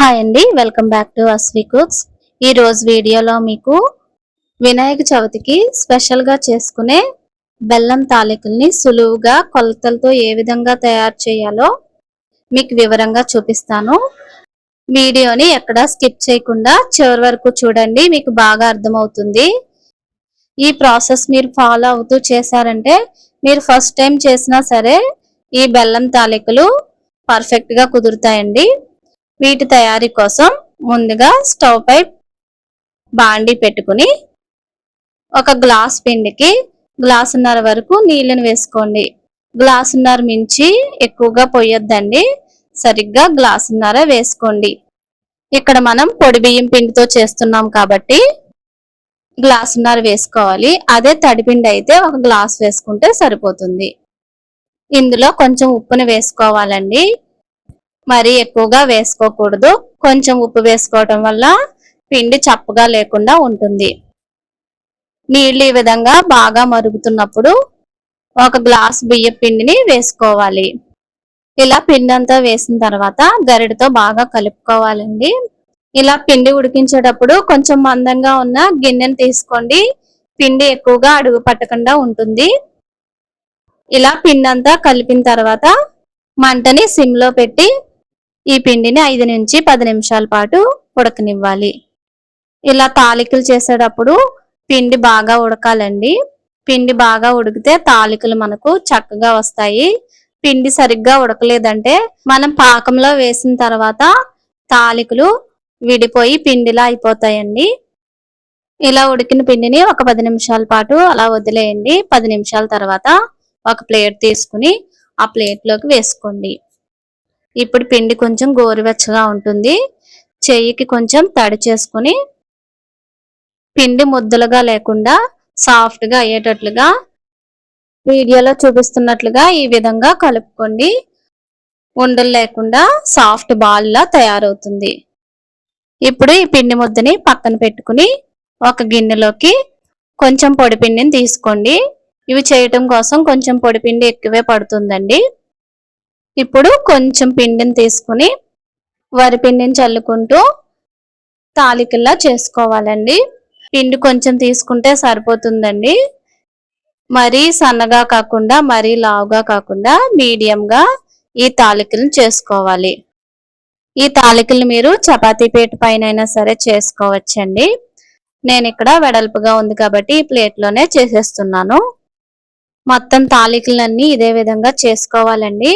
Hi అండి welcome back to Asvi cooks ఈరోజు వీడియోలో మీకు వినాయక చవితికి స్పెషల్గా చేసుకునే బెల్లం తాలికల్ని సులువుగా కొలతలతో ఏ విధంగా తయారు చేయాలో మీకు వివరంగా చూపిస్తాను. వీడియోని ఎక్కడా స్కిప్ చేయకుండా చివరి వరకు చూడండి మీకు బాగా అర్థమవుతుంది. ఈ ప్రాసెస్ మీరు ఫాలో అవుతూ చేశారంటే మీరు ఫస్ట్ టైం చేసినా సరే ఈ బెల్లం తాలికలు పర్ఫెక్ట్గా కుదురుతాయండి. వీటి తయారీ కోసం ముందుగా స్టవ్ పై బాండి పెట్టుకుని ఒక గ్లాస్ పిండికి గ్లాసున్నర వరకు నీళ్ళని వేసుకోండి. గ్లాసున్నర మించి ఎక్కువగా పోయొద్దండి సరిగ్గా గ్లాసున్నర వేసుకోండి. ఇక్కడ మనం పొడి బియ్యం పిండితో చేస్తున్నాం కాబట్టి గ్లాసున్నర వేసుకోవాలి. అదే తడిపిండి అయితే ఒక గ్లాస్ వేసుకుంటే సరిపోతుంది. ఇందులో కొంచెం ఉప్పుని వేసుకోవాలండి. మరీ ఎక్కువగా వేసుకోకూడదు. కొంచెం ఉప్పు వేసుకోవటం వల్ల పిండి చప్పగా లేకుండా ఉంటుంది. నీళ్ళు ఈ విధంగా బాగా మరుగుతున్నప్పుడు ఒక గ్లాస్ బియ్య పిండిని వేసుకోవాలి. ఇలా పిండి అంతా వేసిన తర్వాత గరిటతో బాగా కలుపుకోవాలండి. ఇలా పిండి ఉడికించేటప్పుడు కొంచెం మందంగా ఉన్న గిన్నెను తీసుకోండి. పిండి ఎక్కువగా అడుగు పట్టకుండా ఉంటుంది. ఇలా పిండి అంతా కలిపిన తర్వాత మంటని సిమ్లో పెట్టి ఈ పిండిని ఐదు నుంచి పది నిమిషాల పాటు ఉడకనివ్వాలి. ఇలా తాలికలు చేసేటప్పుడు పిండి బాగా ఉడకాలండి. పిండి బాగా ఉడికితే తాలికలు మనకు చక్కగా వస్తాయి. పిండి సరిగ్గా ఉడకలేదంటే మనం పాకంలో వేసిన తర్వాత తాలికలు విడిపోయి పిండిలా అయిపోతాయండి. ఇలా ఉడికిన పిండిని ఒక పది నిమిషాల పాటు అలా వదిలేయండి. పది నిమిషాల తర్వాత ఒక ప్లేట్ తీసుకుని ఆ ప్లేట్లోకి వేసుకోండి. ఇప్పుడు పిండి కొంచెం గోరువెచ్చగా ఉంటుంది. చెయ్యికి కొంచెం తడి చేసుకుని పిండి ముద్దలుగా లేకుండా సాఫ్ట్గా అయ్యేటట్లుగా వీడియోలో చూపిస్తున్నట్లుగా ఈ విధంగా కలుపుకోండి. ఉండలు లేకుండా సాఫ్ట్ బాల్లా తయారవుతుంది. ఇప్పుడు ఈ పిండి ముద్దని పక్కన పెట్టుకుని ఒక గిన్నెలోకి కొంచెం పొడి పిండిని తీసుకోండి. ఇవి చేయటం కోసం కొంచెం పొడి పిండి ఎక్కువే పడుతుందండి. ఇప్పుడు కొంచెం పిండిని తీసుకుని వరి పిండిని చల్లుకుంటూ తాలికల్లా చేసుకోవాలండి. పిండి కొంచెం తీసుకుంటే సరిపోతుందండి. మరీ సన్నగా కాకుండా మరీ లావుగా కాకుండా మీడియంగా ఈ తాలికలను చేసుకోవాలి. ఈ తాలికలు మీరు చపాతీ పీట పైన అయినా సరే చేసుకోవచ్చండి. నేను ఇక్కడ వెడల్పుగా ఉంది కాబట్టి ఈ ప్లేట్లోనే చేసేస్తున్నాను. మొత్తం తాలికలన్నీ ఇదే విధంగా చేసుకోవాలండి.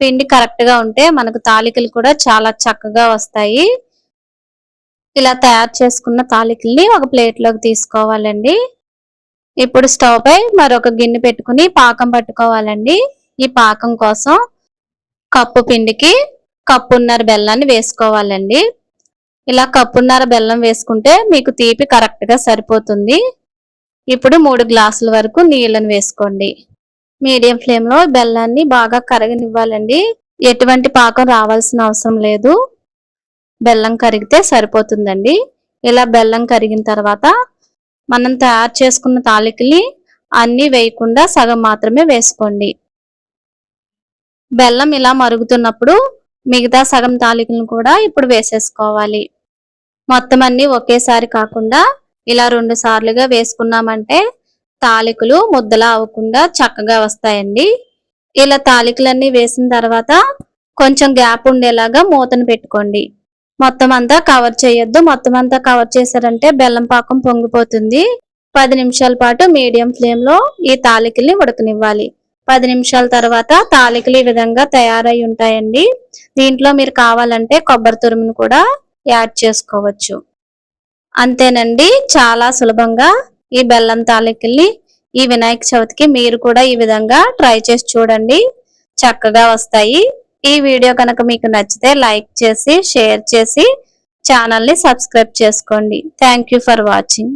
పిండి కరెక్ట్గా ఉంటే మనకు తాలికలు కూడా చాలా చక్కగా వస్తాయి. ఇలా తయారు చేసుకున్న తాలికల్ని ఒక ప్లేట్లోకి తీసుకోవాలండి. ఇప్పుడు స్టవ్ పై మరొక గిన్నె పెట్టుకుని పాకం పట్టుకోవాలండి. ఈ పాకం కోసం కప్పు పిండికి కప్పున్నర బెల్లాన్ని వేసుకోవాలండి. ఇలా కప్పున్నర బెల్లం వేసుకుంటే మీకు తీపి కరెక్ట్గా సరిపోతుంది. ఇప్పుడు మూడు గ్లాసుల వరకు నీళ్ళని వేసుకోండి. మీడియం ఫ్లేమ్లో బెల్లాన్ని బాగా కరగనివ్వాలండి. ఎటువంటి పాకం రావాల్సిన అవసరం లేదు. బెల్లం కరిగితే సరిపోతుందండి. ఇలా బెల్లం కరిగిన తర్వాత మనం తయారు చేసుకున్న తాలికని అన్ని వేయకుండా సగం మాత్రమే వేసుకోండి. బెల్లం ఇలా మరుగుతున్నప్పుడు మిగతా సగం తాలికలను కూడా ఇప్పుడు వేసేసుకోవాలి. మొత్తం అన్ని ఒకేసారి కాకుండా ఇలా రెండు సార్లుగా వేసుకున్నామంటే తాలికలు ముద్దలా అవ్వకుండా చక్కగా వస్తాయండి. ఇలా తాలికలన్నీ వేసిన తర్వాత కొంచెం గ్యాప్ ఉండేలాగా మూతను పెట్టుకోండి. మొత్తం అంతా కవర్ చేయొద్దు. మొత్తం అంతా కవర్ చేశారంటే బెల్లం పాకం పొంగిపోతుంది. పది నిమిషాల పాటు మీడియం ఫ్లేమ్లో ఈ తాలికల్ని ఉడకనివ్వాలి. పది నిమిషాల తర్వాత తాలికలు ఈ విధంగా తయారై ఉంటాయండి. దీంట్లో మీరు కావాలంటే కొబ్బరి తురుమును కూడా యాడ్ చేసుకోవచ్చు. అంతేనండి. చాలా సులభంగా ఈ బెల్లం తాలికల్ని ఈ వినాయక చవితికి మీరు కూడా ఈ విధంగా ట్రై చేసి చూడండి. చక్కగా వస్తాయి. ఈ వీడియో కనుక మీకు నచ్చితే లైక్ చేసి షేర్ చేసి ఛానల్ని సబ్స్క్రైబ్ చేసుకోండి. Thank for watching